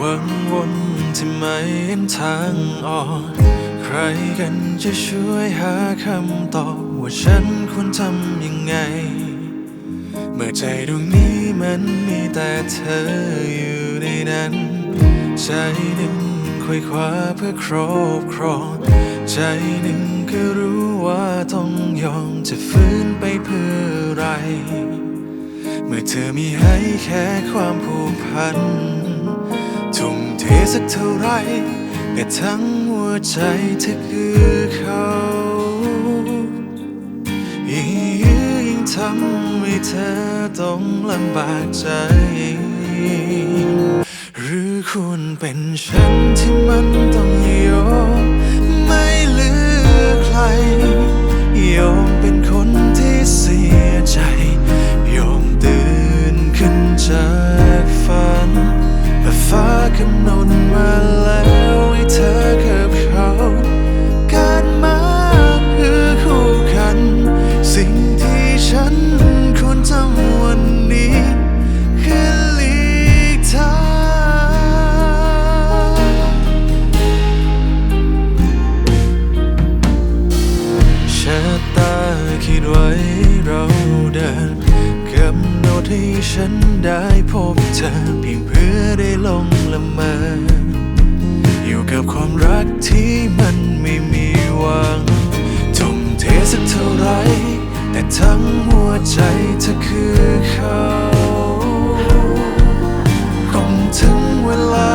วังวนที่ไม่เห็นทางออก ใครกันจะช่วยหาคำตอบ ว่าฉันควรทำยังไง เมื่อใจดวงนี้มันมีแต่เธออยู่ในนั้น ใจหนึ่งควยคว้าเพื่อครอบครอง ใจหนึ่งก็รู้ว่าต้องยอมจะฟื้นไปเพื่ออะไร เมื่อเธอมีให้แค่ความผูกพัน ทุ่มเสักเท่าไรแต่ทั้งหัวใจเธอคือเขายิ่งยื้อยิ่งทำให้เธอต้องลำบากใจ หรือคุณเป็นฉันที่มันต้องยอมไม่เหลือใครยอมเป็นคนที่เสียใจยอมตื่นขึ้นจากฝันแต่ฟ้ากำหนด ดินกำหนดให้ฉันได้พบเธอเพียงเพื่อได้ลงละเมออยู่กับความรักที่มันไม่มีหวังทุ่มเทสักเท่าไร แต่ทั้งหัวใจเธอคือเขาคงถึงเวลา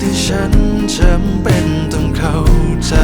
ที่ฉันจำเป็นต้องเข้าใจ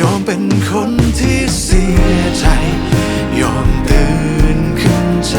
ยอมเป็นคนที่เสียใจ ยอมตื่นขึ้นใจ